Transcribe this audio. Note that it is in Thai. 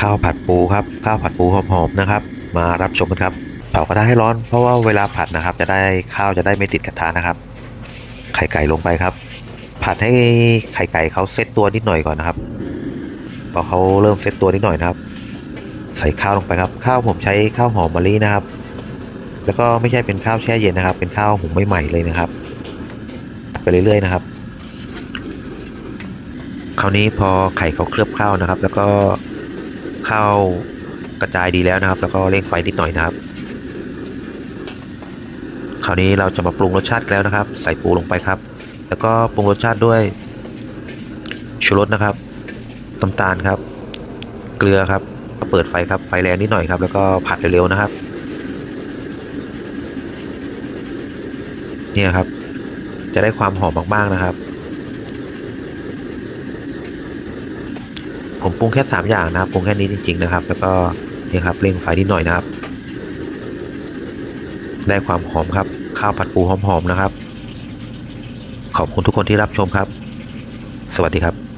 ข้าวผัดปูครับข้าวผัดปูหอมๆนะครับ มารับชมกันครับเผากระทะให้ร้อนเพราะว่าเวลาผัดนะครับ จะได้ข้าวจะได้ไม่ติดกระทะนะครับ ไข่ไก่ลงไปครับ ผัดให้ไข่ไก่เขาเซตตัวนิดหน่อยก่อนนะครับพอเขาเริ่มเซตตัวนิดหน่อยนะครับ ใส่ข้าวลงไปครับข้าวผมใช้ข้าวหอมมะลินะครับ แล้วก็ไม่ใช่เป็นข้าวแช่เย็นนะครับ เป็นข้าวหุงใหม่ๆเลยนะครับ ไปเรื่อยๆนะครับ คราวนี้พอไข่เขาเคลือบข้าวนะครับ แล้วก็ เข้ากระจายดีแล้วนะครับ แล้วก็เร่งไฟนิดหน่อยนะครับ คราวนี้เราจะมาปรุงรสชาติแล้วนะครับ ใส่ปูลงไปครับ แล้วก็ปรุงรสชาติด้วยชูรสนะครับน้ำตาลครับ เกลือครับเปิดไฟครับไฟแรงนิดหน่อยครับ แล้วก็ผัดเร็วๆนะครับ เนี่ยครับ จะได้ความหอมมากๆนะครับ ผมปรุงแค่สามอย่างนะครับปรุงแค่นี้จริง ๆ นะครับ แล้วก็นี่ครับเร่งไฟนิดหน่อยนะครับ ได้ความหอมครับ ข้าวผัดปูหอมๆนะครับ ขอบคุณทุกคนที่รับชมครับ สวัสดีครับ